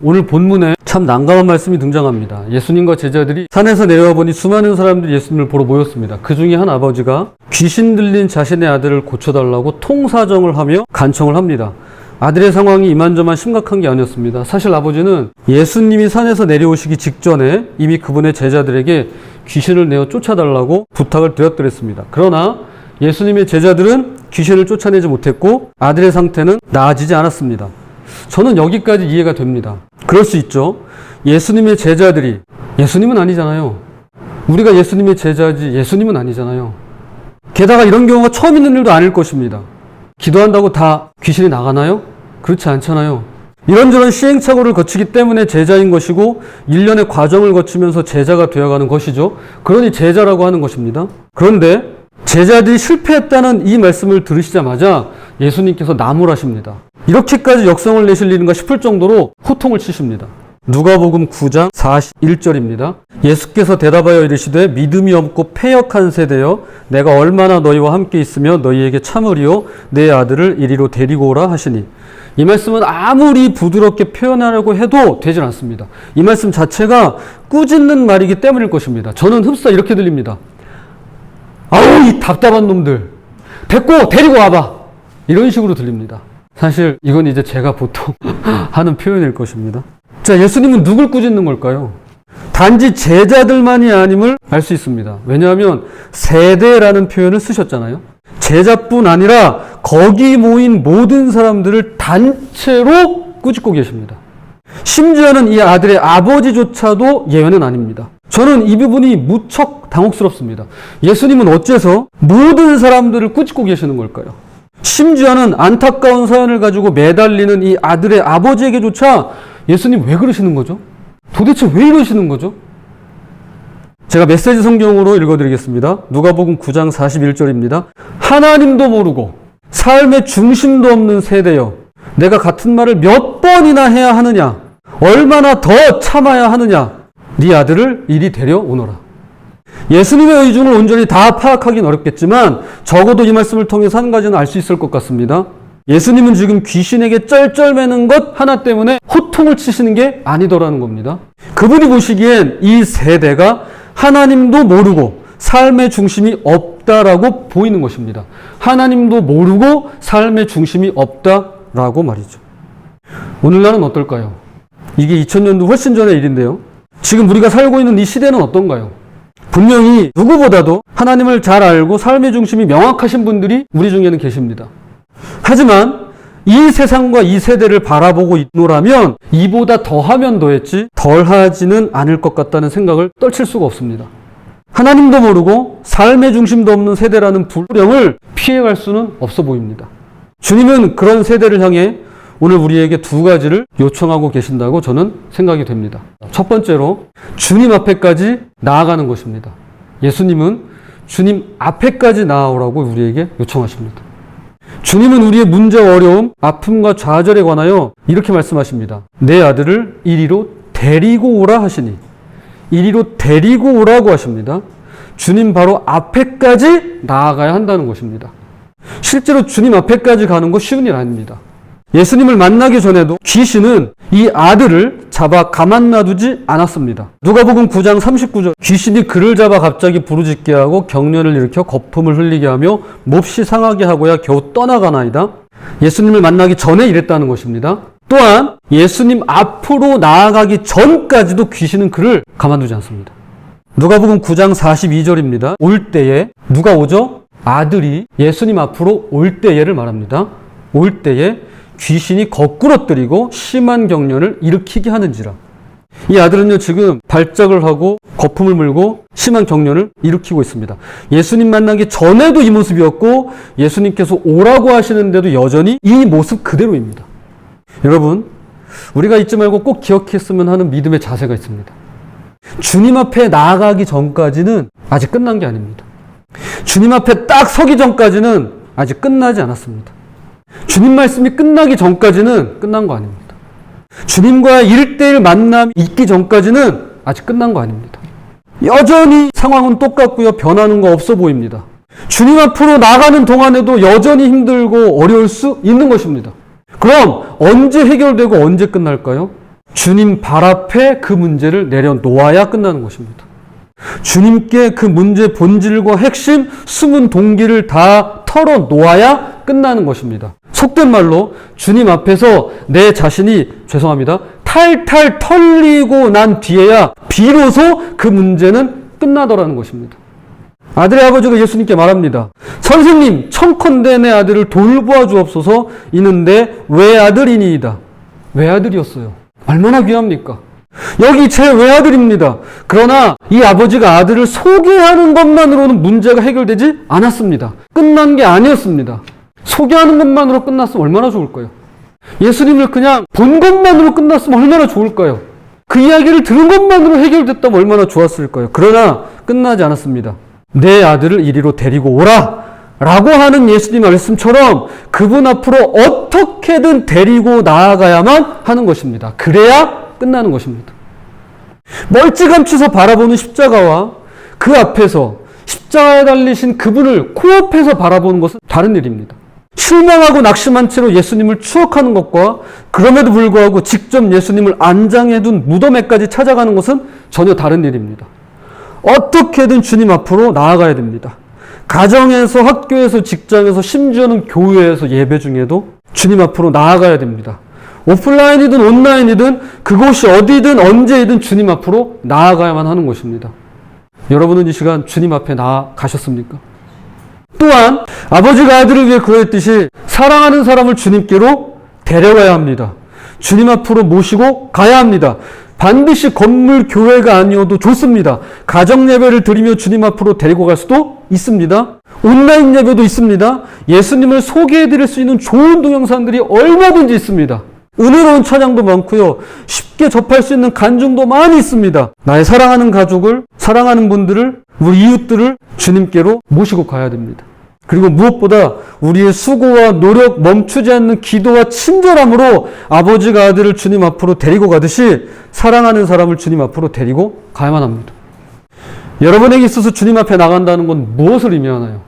오늘 본문에 참 난감한 말씀이 등장합니다. 예수님과 제자들이 산에서 내려와 보니 수많은 사람들이 예수님을 보러 모였습니다. 그 중에 한 아버지가 귀신 들린 자신의 아들을 고쳐달라고 통사정을 하며 간청을 합니다. 아들의 상황이 이만저만 심각한 게 아니었습니다. 사실 아버지는 예수님이 산에서 내려오시기 직전에 이미 그분의 제자들에게 귀신을 내어 쫓아달라고 부탁을 드렸더랬습니다. 그러나 예수님의 제자들은 귀신을 쫓아내지 못했고 아들의 상태는 나아지지 않았습니다. 저는 여기까지 이해가 됩니다. 그럴 수 있죠. 예수님의 제자들이 예수님은 아니잖아요. 우리가 예수님의 제자지 예수님은 아니잖아요. 게다가 이런 경우가 처음 있는 일도 아닐 것입니다. 기도한다고 다 귀신이 나가나요? 그렇지 않잖아요. 이런저런 시행착오를 거치기 때문에 제자인 것이고 일련의 과정을 거치면서 제자가 되어가는 것이죠. 그러니 제자라고 하는 것입니다. 그런데 제자들이 실패했다는 이 말씀을 들으시자마자 예수님께서 나무라십니다. 이렇게까지 역성을 내실 일인가 싶을 정도로 호통을 치십니다. 누가복음 9장 41절입니다. 예수께서 대답하여 이르시되 믿음이 없고 패역한 세대여 내가 얼마나 너희와 함께 있으며 너희에게 참으리요 내 아들을 이리로 데리고 오라 하시니 이 말씀은 아무리 부드럽게 표현하려고 해도 되질 않습니다. 이 말씀 자체가 꾸짖는 말이기 때문일 것입니다. 저는 흡사 이렇게 들립니다. 아우 이 답답한 놈들 됐고 데리고 와봐 이런 식으로 들립니다. 사실 이건 이제 제가 보통 하는 표현일 것입니다. 자 예수님은 누굴 꾸짖는 걸까요? 단지 제자들만이 아님을 알 수 있습니다. 왜냐하면 세대라는 표현을 쓰셨잖아요. 제자뿐 아니라 거기 모인 모든 사람들을 단체로 꾸짖고 계십니다. 심지어는 이 아들의 아버지조차도 예외는 아닙니다. 저는 이 부분이 무척 당혹스럽습니다. 예수님은 어째서 모든 사람들을 꾸짖고 계시는 걸까요? 심지어는 안타까운 사연을 가지고 매달리는 이 아들의 아버지에게조차 예수님 왜 그러시는 거죠? 도대체 왜 이러시는 거죠? 제가 메시지 성경으로 읽어드리겠습니다. 누가복음 9장 41절입니다. 하나님도 모르고 삶의 중심도 없는 세대여 내가 같은 말을 몇 번이나 해야 하느냐 얼마나 더 참아야 하느냐 네 아들을 이리 데려오너라. 예수님의 의중을 온전히 다 파악하기는 어렵겠지만 적어도 이 말씀을 통해서 한 가지는 알 수 있을 것 같습니다. 예수님은 지금 귀신에게 쩔쩔매는 것 하나 때문에 호통을 치시는 게 아니더라는 겁니다. 그분이 보시기엔 이 세대가 하나님도 모르고 삶의 중심이 없다라고 보이는 것입니다. 하나님도 모르고 삶의 중심이 없다라고 말이죠. 오늘날은 어떨까요? 이게 2000년도 훨씬 전의 일인데요. 지금 우리가 살고 있는 이 시대는 어떤가요? 분명히 누구보다도 하나님을 잘 알고 삶의 중심이 명확하신 분들이 우리 중에는 계십니다. 하지만 이 세상과 이 세대를 바라보고 있노라면 이보다 더하면 더했지 덜하지는 않을 것 같다는 생각을 떨칠 수가 없습니다. 하나님도 모르고 삶의 중심도 없는 세대라는 불령을 피해갈 수는 없어 보입니다. 주님은 그런 세대를 향해 오늘 우리에게 두 가지를 요청하고 계신다고 저는 생각이 됩니다. 첫 번째로 주님 앞에까지 나아가는 것입니다. 예수님은 주님 앞에까지 나아오라고 우리에게 요청하십니다. 주님은 우리의 문제와 어려움, 아픔과 좌절에 관하여 이렇게 말씀하십니다. 내 아들을 이리로 데리고 오라 하시니 이리로 데리고 오라고 하십니다. 주님 바로 앞에까지 나아가야 한다는 것입니다. 실제로 주님 앞에까지 가는 거 쉬운 일 아닙니다. 예수님을 만나기 전에도 귀신은 이 아들을 잡아 가만 놔두지 않았습니다. 누가복음 9장 39절 귀신이 그를 잡아 갑자기 부르짖게 하고 경련을 일으켜 거품을 흘리게 하며 몹시 상하게 하고야 겨우 떠나가나이다. 예수님을 만나기 전에 이랬다는 것입니다. 또한 예수님 앞으로 나아가기 전까지도 귀신은 그를 가만두지 않습니다. 누가복음 9장 42절입니다. 올 때에 누가 오죠? 아들이 예수님 앞으로 올 때에를 말합니다. 올 때에 귀신이 거꾸러뜨리고 심한 경련을 일으키게 하는지라. 이 아들은요, 지금 발작을 하고 거품을 물고 심한 경련을 일으키고 있습니다. 예수님 만나기 전에도 이 모습이었고, 예수님께서 오라고 하시는데도 여전히 이 모습 그대로입니다. 여러분, 우리가 잊지 말고 꼭 기억했으면 하는 믿음의 자세가 있습니다. 주님 앞에 나아가기 전까지는 아직 끝난 게 아닙니다. 주님 앞에 딱 서기 전까지는 아직 끝나지 않았습니다. 주님 말씀이 끝나기 전까지는 끝난 거 아닙니다. 주님과 일대일 만남이 있기 전까지는 아직 끝난 거 아닙니다. 여전히 상황은 똑같고요. 변하는 거 없어 보입니다. 주님 앞으로 나가는 동안에도 여전히 힘들고 어려울 수 있는 것입니다. 그럼 언제 해결되고 언제 끝날까요? 주님 발 앞에 그 문제를 내려놓아야 끝나는 것입니다. 주님께 그 문제 본질과 핵심, 숨은 동기를 다 털어놓아야 끝나는 것입니다. 속된 말로 주님 앞에서 내 자신이 죄송합니다. 탈탈 털리고 난 뒤에야 비로소 그 문제는 끝나더라는 것입니다. 아들의 아버지가 예수님께 말합니다. 선생님, 청컨대 내 아들을 돌보아 주옵소서 이는데 외아들이니이다. 외아들이었어요. 얼마나 귀합니까? 여기 제 외아들입니다. 그러나 이 아버지가 아들을 소개하는 것만으로는 문제가 해결되지 않았습니다. 끝난 게 아니었습니다. 소개하는 것만으로 끝났으면 얼마나 좋을까요? 예수님을 그냥 본 것만으로 끝났으면 얼마나 좋을까요? 그 이야기를 들은 것만으로 해결됐다면 얼마나 좋았을까요? 그러나 끝나지 않았습니다. 내 아들을 이리로 데리고 오라! 라고 하는 예수님 말씀처럼 그분 앞으로 어떻게든 데리고 나아가야만 하는 것입니다. 그래야 끝나는 것입니다. 멀찌감치서 바라보는 십자가와 그 앞에서 십자가에 달리신 그분을 코앞에서 바라보는 것은 다른 일입니다. 실망하고 낙심한 채로 예수님을 추억하는 것과 그럼에도 불구하고 직접 예수님을 안장해 둔 무덤에까지 찾아가는 것은 전혀 다른 일입니다. 어떻게든 주님 앞으로 나아가야 됩니다. 가정에서, 학교에서, 직장에서, 심지어는 교회에서 예배 중에도 주님 앞으로 나아가야 됩니다. 오프라인이든 온라인이든 그곳이 어디든 언제이든 주님 앞으로 나아가야만 하는 것입니다. 여러분은 이 시간 주님 앞에 나아가셨습니까? 또한 아버지가 아들을 위해 그러했듯이 사랑하는 사람을 주님께로 데려가야 합니다. 주님 앞으로 모시고 가야 합니다. 반드시 건물 교회가 아니어도 좋습니다. 가정 예배를 드리며 주님 앞으로 데리고 갈 수도 있습니다. 온라인 예배도 있습니다. 예수님을 소개해 드릴 수 있는 좋은 동영상들이 얼마든지 있습니다. 은혜로운 찬양도 많고요. 쉽게 접할 수 있는 간증도 많이 있습니다. 나의 사랑하는 가족을, 사랑하는 분들을, 우리 이웃들을 주님께로 모시고 가야 됩니다. 그리고 무엇보다 우리의 수고와 노력 멈추지 않는 기도와 친절함으로 아버지가 아들을 주님 앞으로 데리고 가듯이 사랑하는 사람을 주님 앞으로 데리고 가야만 합니다. 여러분에게 있어서 주님 앞에 나간다는 건 무엇을 의미하나요?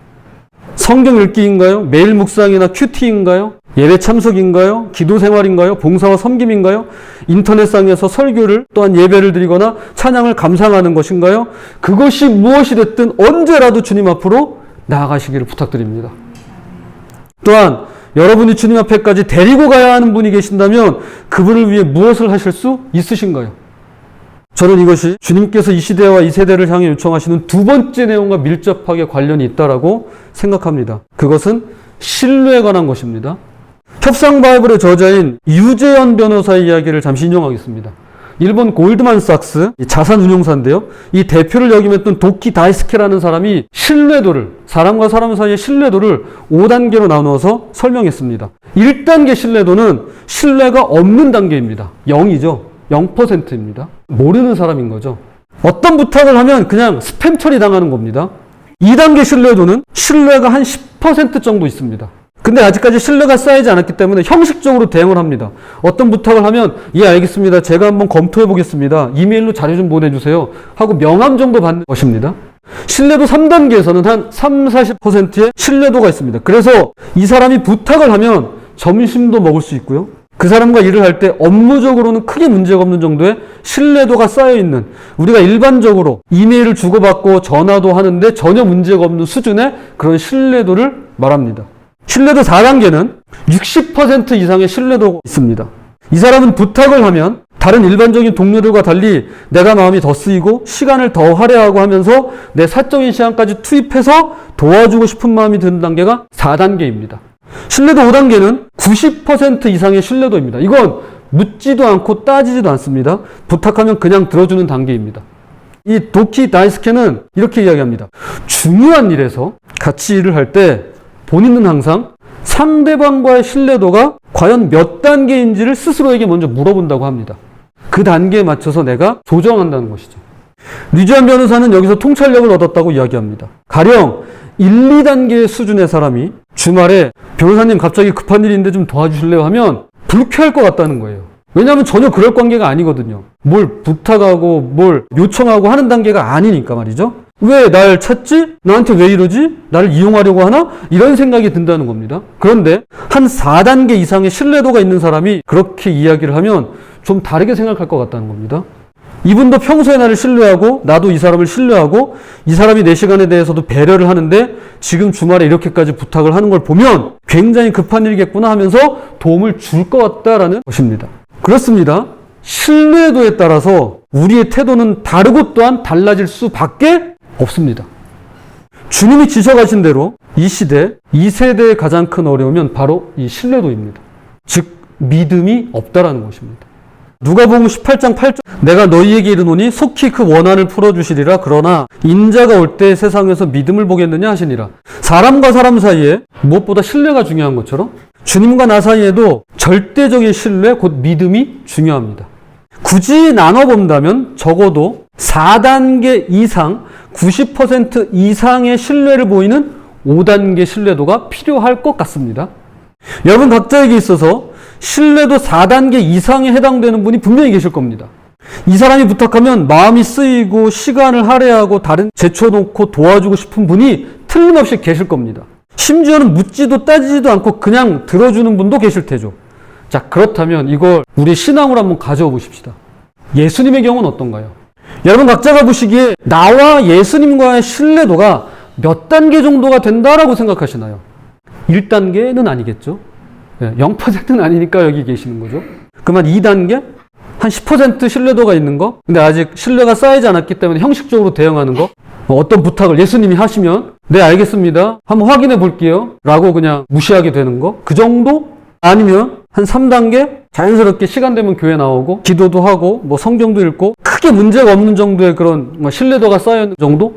성경 읽기인가요? 매일 묵상이나 큐티인가요? 예배 참석인가요? 기도 생활인가요? 봉사와 섬김인가요? 인터넷상에서 설교를 또한 예배를 드리거나 찬양을 감상하는 것인가요? 그것이 무엇이 됐든 언제라도 주님 앞으로 나아가시기를 부탁드립니다. 또한 여러분이 주님 앞에까지 데리고 가야 하는 분이 계신다면 그분을 위해 무엇을 하실 수 있으신가요? 저는 이것이 주님께서 이 시대와 이 세대를 향해 요청하시는 두 번째 내용과 밀접하게 관련이 있다라고 생각합니다. 그것은 신뢰에 관한 것입니다. 협상 바이블의 저자인 유재현 변호사의 이야기를 잠시 인용하겠습니다. 일본 골드만삭스 자산 운용사인데요. 이 대표를 역임했던 도키 다이스케라는 사람이 신뢰도를 사람과 사람 사이의 신뢰도를 5단계로 나누어서 설명했습니다. 1단계 신뢰도는 신뢰가 없는 단계입니다. 0이죠. 0%입니다. 모르는 사람인 거죠. 어떤 부탁을 하면 그냥 스팸 처리 당하는 겁니다. 2단계 신뢰도는 신뢰가 한 10% 정도 있습니다. 근데 아직까지 신뢰가 쌓이지 않았기 때문에 형식적으로 대응을 합니다. 어떤 부탁을 하면 예 알겠습니다. 제가 한번 검토해 보겠습니다. 이메일로 자료 좀 보내주세요. 하고 명함 정도 받는 것입니다. 신뢰도 3단계에서는 한 3, 40%의 신뢰도가 있습니다. 그래서 이 사람이 부탁을 하면 점심도 먹을 수 있고요. 그 사람과 일을 할 때 업무적으로는 크게 문제가 없는 정도의 신뢰도가 쌓여 있는 우리가 일반적으로 이메일을 주고받고 전화도 하는데 전혀 문제가 없는 수준의 그런 신뢰도를 말합니다. 신뢰도 4단계는 60% 이상의 신뢰도가 있습니다. 이 사람은 부탁을 하면 다른 일반적인 동료들과 달리 내가 마음이 더 쓰이고 시간을 더 할애하고 하면서 내 사적인 시간까지 투입해서 도와주고 싶은 마음이 드는 단계가 4단계입니다. 신뢰도 5단계는 90% 이상의 신뢰도입니다. 이건 묻지도 않고 따지지도 않습니다. 부탁하면 그냥 들어주는 단계입니다. 이 도키 다이스케는 이렇게 이야기합니다. 중요한 일에서 같이 일을 할 때 본인은 항상 상대방과의 신뢰도가 과연 몇 단계인지를 스스로에게 먼저 물어본다고 합니다. 그 단계에 맞춰서 내가 조정한다는 것이죠. 류지한 변호사는 여기서 통찰력을 얻었다고 이야기합니다. 가령 1, 2단계 수준의 사람이 주말에 변호사님 갑자기 급한 일인데 좀 도와주실래요 하면 불쾌할 것 같다는 거예요. 왜냐하면 전혀 그럴 관계가 아니거든요. 뭘 부탁하고 뭘 요청하고 하는 단계가 아니니까 말이죠. 왜 날 찾지? 나한테 왜 이러지? 나를 이용하려고 하나? 이런 생각이 든다는 겁니다. 그런데 한 4단계 이상의 신뢰도가 있는 사람이 그렇게 이야기를 하면 좀 다르게 생각할 것 같다는 겁니다. 이분도 평소에 나를 신뢰하고 나도 이 사람을 신뢰하고 이 사람이 내 시간에 대해서도 배려를 하는데 지금 주말에 이렇게까지 부탁을 하는 걸 보면 굉장히 급한 일이겠구나 하면서 도움을 줄 것 같다라는 것입니다. 그렇습니다. 신뢰도에 따라서 우리의 태도는 다르고 또한 달라질 수밖에 없습니다. 주님이 지적하신 대로 이 시대, 이 세대의 가장 큰 어려움은 바로 이 신뢰도입니다. 즉, 믿음이 없다라는 것입니다. 누가복음 18장 8절 내가 너희에게 이르노니 속히 그 원한을 풀어주시리라 그러나 인자가 올 때 세상에서 믿음을 보겠느냐 하시니라 사람과 사람 사이에 무엇보다 신뢰가 중요한 것처럼 주님과 나 사이에도 절대적인 신뢰 곧 믿음이 중요합니다 굳이 나눠본다면 적어도 4단계 이상 90% 이상의 신뢰를 보이는 5단계 신뢰도가 필요할 것 같습니다 여러분 각자에게 있어서 신뢰도 4단계 이상에 해당되는 분이 분명히 계실 겁니다. 이 사람이 부탁하면 마음이 쓰이고 시간을 할애하고 다른 제쳐놓고 도와주고 싶은 분이 틀림없이 계실 겁니다. 심지어는 묻지도 따지지도 않고 그냥 들어주는 분도 계실 테죠. 자, 그렇다면 이걸 우리 신앙으로 한번 가져와 보십시다. 예수님의 경우는 어떤가요? 여러분 각자가 보시기에 나와 예수님과의 신뢰도가 몇 단계 정도가 된다라고 생각하시나요? 1단계는 아니겠죠? 0%는 아니니까 여기 계시는 거죠. 그러면 2단계? 한 10% 신뢰도가 있는 거? 근데 아직 신뢰가 쌓이지 않았기 때문에 형식적으로 대응하는 거? 뭐 어떤 부탁을 예수님이 하시면, 네, 알겠습니다. 한번 확인해 볼게요. 라고 그냥 무시하게 되는 거? 그 정도? 아니면 한 3단계? 자연스럽게 시간 되면 교회 나오고, 기도도 하고, 뭐 성경도 읽고, 크게 문제가 없는 정도의 그런 뭐 신뢰도가 쌓여 있는 정도?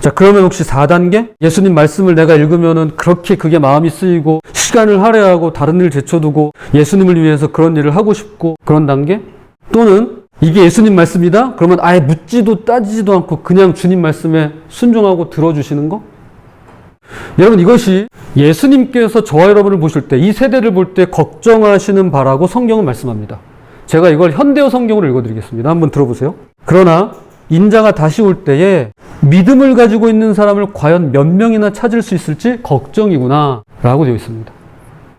자, 그러면 혹시 4단계? 예수님 말씀을 내가 읽으면은 그렇게 그게 마음이 쓰이고, 시간을 할애하고, 다른 일 제쳐두고, 예수님을 위해서 그런 일을 하고 싶고, 그런 단계? 또는 이게 예수님 말씀이다? 그러면 아예 묻지도 따지지도 않고 그냥 주님 말씀에 순종하고 들어주시는 거? 여러분 이것이 예수님께서 저와 여러분을 보실 때 이 세대를 볼 때 걱정하시는 바라고 성경은 말씀합니다. 제가 이걸 현대어 성경으로 읽어드리겠습니다. 한번 들어보세요. 그러나 인자가 다시 올 때에 믿음을 가지고 있는 사람을 과연 몇 명이나 찾을 수 있을지 걱정이구나 라고 되어 있습니다.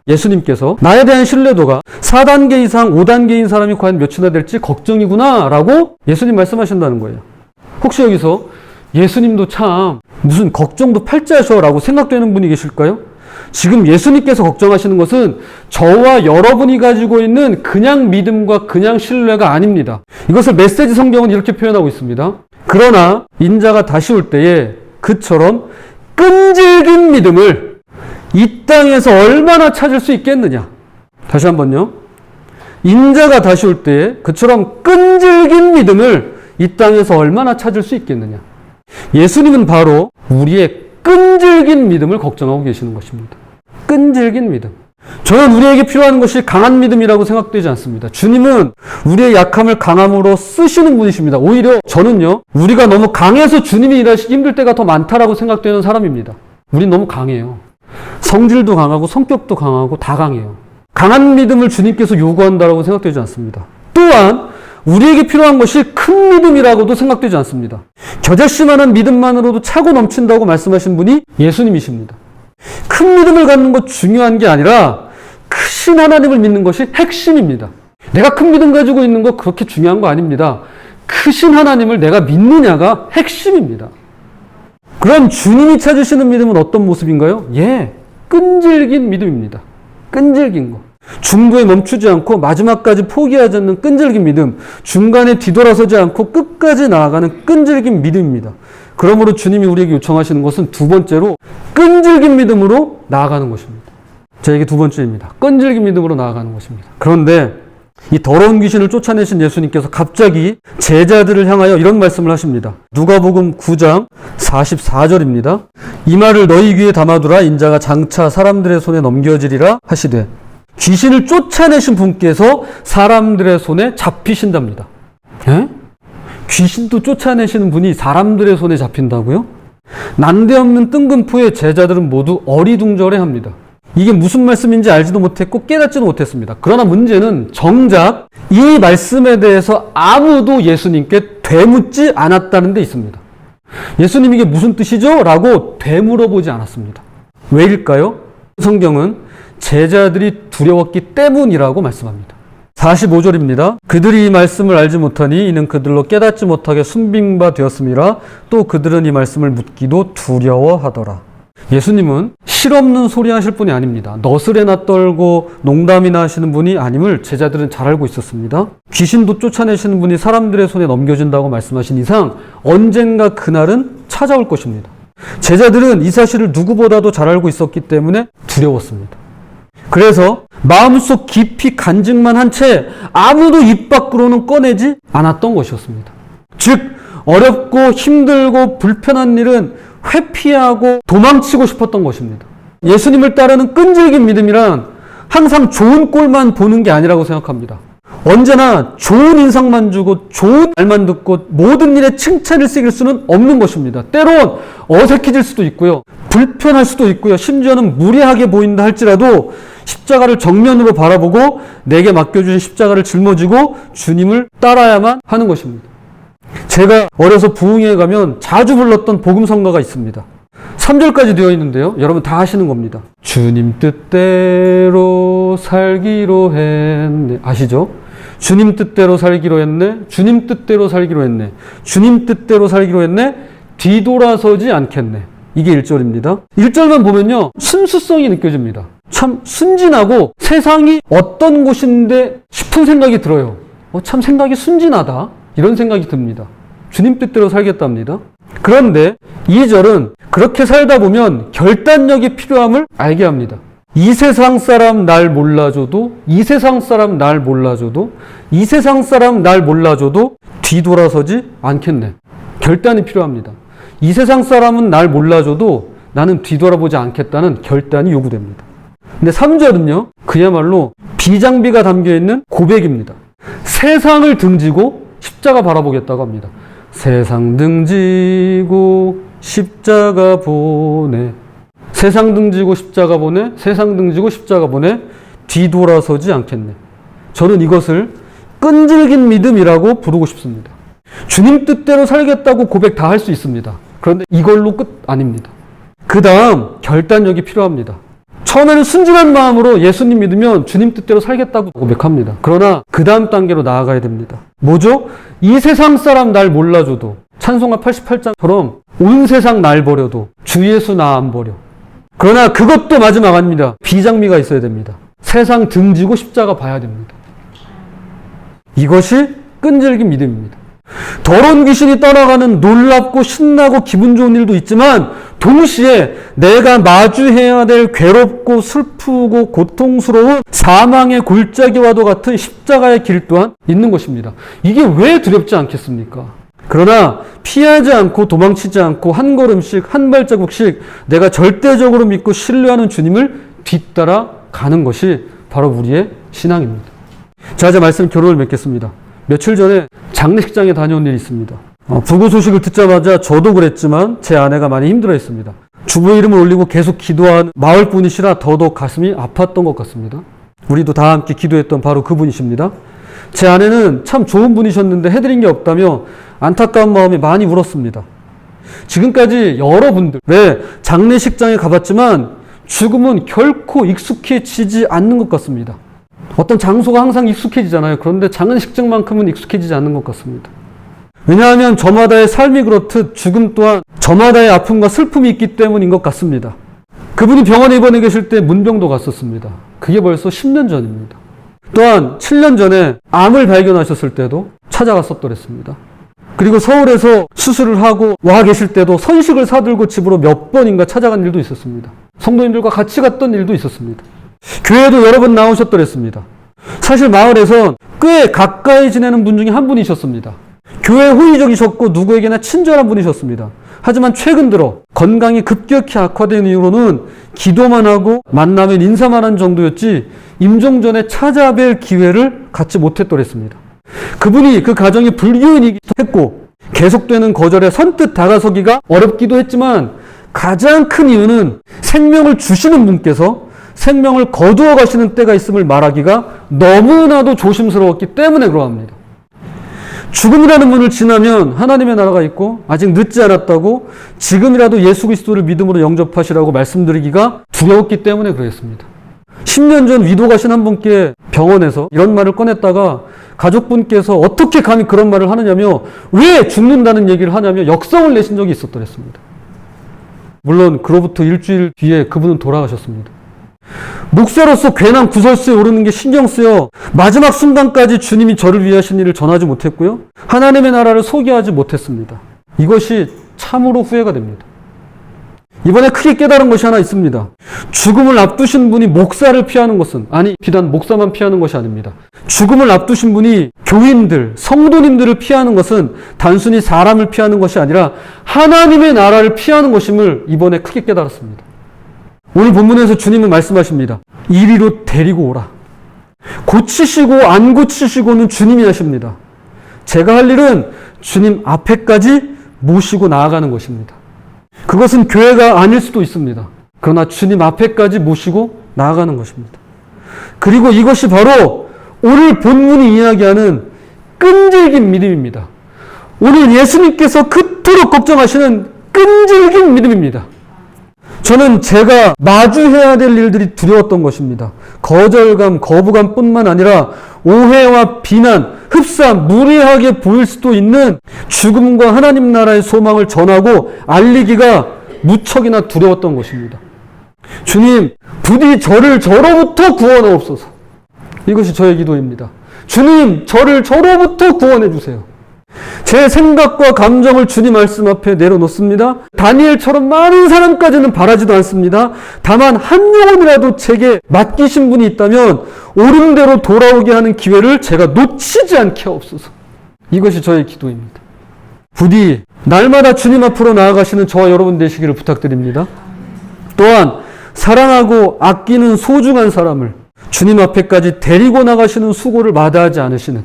예수님께서 나에 대한 신뢰도가 4단계 이상 5단계인 사람이 과연 몇이나 될지 걱정이구나 라고 예수님 말씀하신다는 거예요. 혹시 여기서 예수님도 참 무슨 걱정도 팔자셔 라고 생각되는 분이 계실까요? 지금 예수님께서 걱정하시는 것은 저와 여러분이 가지고 있는 그냥 믿음과 그냥 신뢰가 아닙니다. 이것을 메시지 성경은 이렇게 표현하고 있습니다. 그러나 인자가 다시 올 때에 그처럼 끈질긴 믿음을 이 땅에서 얼마나 찾을 수 있겠느냐? 다시 한번요. 인자가 다시 올 때에 그처럼 끈질긴 믿음을 이 땅에서 얼마나 찾을 수 있겠느냐? 예수님은 바로 우리의 끈질긴 믿음을 걱정하고 계시는 것입니다. 끈질긴 믿음. 저는 우리에게 필요한 것이 강한 믿음이라고 생각되지 않습니다. 주님은 우리의 약함을 강함으로 쓰시는 분이십니다. 오히려 저는요, 우리가 너무 강해서 주님이 일하시기 힘들 때가 더 많다라고 생각되는 사람입니다. 우린 너무 강해요. 성질도 강하고 성격도 강하고 다 강해요. 강한 믿음을 주님께서 요구한다라고 생각되지 않습니다. 또한 우리에게 필요한 것이 큰 믿음이라고도 생각되지 않습니다. 겨자씨만한 믿음만으로도 차고 넘친다고 말씀하신 분이 예수님이십니다. 큰 믿음을 갖는 것 중요한 게 아니라 크신 하나님을 믿는 것이 핵심입니다. 내가 큰 믿음 가지고 있는 거 그렇게 중요한 거 아닙니다. 크신 하나님을 내가 믿느냐가 핵심입니다. 그럼 주님이 찾으시는 믿음은 어떤 모습인가요? 예, 끈질긴 믿음입니다. 끈질긴 거. 중도에 멈추지 않고 마지막까지 포기하지 않는 끈질긴 믿음, 중간에 뒤돌아서지 않고 끝까지 나아가는 끈질긴 믿음입니다. 그러므로 주님이 우리에게 요청하시는 것은 두 번째로 끈질긴 믿음으로 나아가는 것입니다. 자, 이게 두 번째입니다. 끈질긴 믿음으로 나아가는 것입니다. 그런데 이 더러운 귀신을 쫓아내신 예수님께서 갑자기 제자들을 향하여 이런 말씀을 하십니다. 누가복음 9장 44절입니다. 이 말을 너희 귀에 담아두라 인자가 장차 사람들의 손에 넘겨지리라 하시되 귀신을 쫓아내신 분께서 사람들의 손에 잡히신답니다. 에? 귀신도 쫓아내시는 분이 사람들의 손에 잡힌다고요? 난데없는 뜬금포에 제자들은 모두 어리둥절해 합니다. 이게 무슨 말씀인지 알지도 못했고 깨닫지도 못했습니다. 그러나 문제는 정작 이 말씀에 대해서 아무도 예수님께 되묻지 않았다는 데 있습니다. 예수님 이게 무슨 뜻이죠? 라고 되물어보지 않았습니다. 왜일까요? 성경은 제자들이 두려웠기 때문이라고 말씀합니다. 45절입니다. 그들이 이 말씀을 알지 못하니 이는 그들로 깨닫지 못하게 순빙 바 되었음이라 또 그들은 이 말씀을 묻기도 두려워하더라. 예수님은 실없는 소리 하실 분이 아닙니다. 너스레나 떨고 농담이나 하시는 분이 아님을 제자들은 잘 알고 있었습니다. 귀신도 쫓아내시는 분이 사람들의 손에 넘겨진다고 말씀하신 이상 언젠가 그날은 찾아올 것입니다. 제자들은 이 사실을 누구보다도 잘 알고 있었기 때문에 두려웠습니다. 그래서 마음속 깊이 간직만 한 채 아무도 입 밖으로는 꺼내지 않았던 것이었습니다. 즉, 어렵고 힘들고 불편한 일은 회피하고 도망치고 싶었던 것입니다. 예수님을 따르는 끈질긴 믿음이란 항상 좋은 꼴만 보는 게 아니라고 생각합니다. 언제나 좋은 인상만 주고 좋은 말만 듣고 모든 일에 칭찬을 쓰길 수는 없는 것입니다. 때론 어색해질 수도 있고요. 불편할 수도 있고요. 심지어는 무례하게 보인다 할지라도 십자가를 정면으로 바라보고 내게 맡겨주신 십자가를 짊어지고 주님을 따라야만 하는 것입니다. 제가 어려서 부흥회에 가면 자주 불렀던 복음성가가 있습니다. 3절까지 되어 있는데요. 여러분 다 하시는 겁니다. 주님 뜻대로 살기로 했네. 아시죠? 주님 뜻대로 살기로 했네. 주님 뜻대로 살기로 했네. 주님 뜻대로 살기로 했네. 뒤돌아서지 않겠네. 이게 1절입니다. 1절만 보면요. 순수성이 느껴집니다. 참 순진하고 세상이 어떤 곳인데 싶은 생각이 들어요. 어, 참 생각이 순진하다. 이런 생각이 듭니다. 주님 뜻대로 살겠답니다. 그런데 2절은 그렇게 살다 보면 결단력이 필요함을 알게 합니다. 이 세상 사람 날 몰라줘도, 이 세상 사람 날 몰라줘도, 이 세상 사람 날 몰라줘도 뒤돌아서지 않겠네. 결단이 필요합니다. 이 세상 사람은 날 몰라줘도 나는 뒤돌아보지 않겠다는 결단이 요구됩니다. 근데 3절은요, 그야말로 비장비가 담겨 있는 고백입니다. 세상을 등지고 십자가 바라보겠다고 합니다. 세상 등지고 십자가 보내. 세상 등지고 십자가 보내. 세상 등지고 십자가 보내. 뒤돌아서지 않겠네. 저는 이것을 끈질긴 믿음이라고 부르고 싶습니다. 주님 뜻대로 살겠다고 고백 다 할 수 있습니다. 그런데 이걸로 끝 아닙니다. 그 다음 결단력이 필요합니다. 처음에는 순진한 마음으로 예수님 믿으면 주님 뜻대로 살겠다고 고백합니다. 그러나 그 다음 단계로 나아가야 됩니다. 뭐죠? 이 세상 사람 날 몰라줘도 찬송가 88장처럼 온 세상 날 버려도 주 예수 나 안 버려. 그러나 그것도 마지막 아닙니다. 비장미가 있어야 됩니다. 세상 등지고 십자가 봐야 됩니다. 이것이 끈질긴 믿음입니다. 더러운 귀신이 떠나가는 놀랍고 신나고 기분 좋은 일도 있지만 동시에 내가 마주해야 될 괴롭고 슬프고 고통스러운 사망의 골짜기와도 같은 십자가의 길 또한 있는 것입니다. 이게 왜 두렵지 않겠습니까? 그러나 피하지 않고 도망치지 않고 한 걸음씩 한 발자국씩 내가 절대적으로 믿고 신뢰하는 주님을 뒤따라 가는 것이 바로 우리의 신앙입니다. 자, 이제 말씀 결론을 맺겠습니다. 며칠 전에 장례식장에 다녀온 일이 있습니다. 어, 부고 소식을 듣자마자 저도 그랬지만 제 아내가 많이 힘들어 했습니다. 주부 이름을 올리고 계속 기도한 마을 분이시라 더더욱 가슴이 아팠던 것 같습니다. 우리도 다 함께 기도했던 바로 그분이십니다. 제 아내는 참 좋은 분이셨는데 해드린 게 없다며 안타까운 마음에 많이 울었습니다. 지금까지 여러분들, 왜 장례식장에 가봤지만 죽음은 결코 익숙해지지 않는 것 같습니다. 어떤 장소가 항상 익숙해지잖아요. 그런데 장례식장만큼은 익숙해지지 않는 것 같습니다. 왜냐하면 저마다의 삶이 그렇듯 죽음 또한 저마다의 아픔과 슬픔이 있기 때문인 것 같습니다. 그분이 병원에 입원해 계실 때 문병도 갔었습니다. 그게 벌써 10년 전입니다. 또한 7년 전에 암을 발견하셨을 때도 찾아갔었더랬습니다. 그리고 서울에서 수술을 하고 와 계실 때도 선식을 사들고 집으로 몇 번인가 찾아간 일도 있었습니다. 성도님들과 같이 갔던 일도 있었습니다. 교회도 여러 번 나오셨더랬습니다. 사실 마을에선 꽤 가까이 지내는 분 중에 한 분이셨습니다. 교회 호의적이셨고 누구에게나 친절한 분이셨습니다. 하지만 최근 들어 건강이 급격히 악화된 이후로는 기도만 하고 만나면 인사만 한 정도였지 임종 전에 찾아뵐 기회를 갖지 못했더랬습니다. 그분이 그 가정이 불교인이기도 했고 계속되는 거절에 선뜻 다가서기가 어렵기도 했지만 가장 큰 이유는 생명을 주시는 분께서 생명을 거두어 가시는 때가 있음을 말하기가 너무나도 조심스러웠기 때문에 그러합니다. 죽음이라는 문을 지나면 하나님의 나라가 있고 아직 늦지 않았다고 지금이라도 예수 그리스도를 믿음으로 영접하시라고 말씀드리기가 두려웠기 때문에 그랬습니다. 10년 전 위도 가신 한 분께 병원에서 이런 말을 꺼냈다가 가족분께서 어떻게 감히 그런 말을 하느냐며 왜 죽는다는 얘기를 하냐며 역성을 내신 적이 있었더랬습니다. 물론 그로부터 일주일 뒤에 그분은 돌아가셨습니다. 목사로서 괜한 구설수에 오르는 게 신경 쓰여 마지막 순간까지 주님이 저를 위하신 일을 전하지 못했고요. 하나님의 나라를 소개하지 못했습니다. 이것이 참으로 후회가 됩니다. 이번에 크게 깨달은 것이 하나 있습니다. 죽음을 앞두신 분이 목사를 피하는 것은, 아니, 비단 목사만 피하는 것이 아닙니다. 죽음을 앞두신 분이 교인들, 성도님들을 피하는 것은 단순히 사람을 피하는 것이 아니라 하나님의 나라를 피하는 것임을 이번에 크게 깨달았습니다. 오늘 본문에서 주님은 말씀하십니다. 이리로 데리고 오라. 고치시고 안 고치시고는 주님이 하십니다. 제가 할 일은 주님 앞에까지 모시고 나아가는 것입니다. 그것은 교회가 아닐 수도 있습니다. 그러나 주님 앞에까지 모시고 나아가는 것입니다. 그리고 이것이 바로 오늘 본문이 이야기하는 끈질긴 믿음입니다. 오늘 예수님께서 그토록 걱정하시는 끈질긴 믿음입니다. 저는 제가 마주해야 될 일들이 두려웠던 것입니다. 거절감, 거부감 뿐만 아니라 오해와 비난, 흡사, 무례하게 보일 수도 있는 죽음과 하나님 나라의 소망을 전하고 알리기가 무척이나 두려웠던 것입니다. 주님, 부디 저를 저로부터 구원하옵소서. 이것이 저의 기도입니다. 주님, 저를 저로부터 구원해 주세요. 제 생각과 감정을 주님 말씀 앞에 내려놓습니다. 다니엘처럼 많은 사람까지는 바라지도 않습니다. 다만 한 영혼이라도 제게 맡기신 분이 있다면 옳은 대로 돌아오게 하는 기회를 제가 놓치지 않게 하옵소서. 이것이 저의 기도입니다. 부디 날마다 주님 앞으로 나아가시는 저와 여러분 되시기를 부탁드립니다. 또한 사랑하고 아끼는 소중한 사람을 주님 앞에까지 데리고 나가시는 수고를 마다하지 않으시는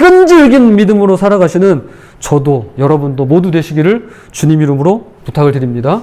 끈질긴 믿음으로 살아가시는 저도 여러분도 모두 되시기를 주님 이름으로 부탁을 드립니다.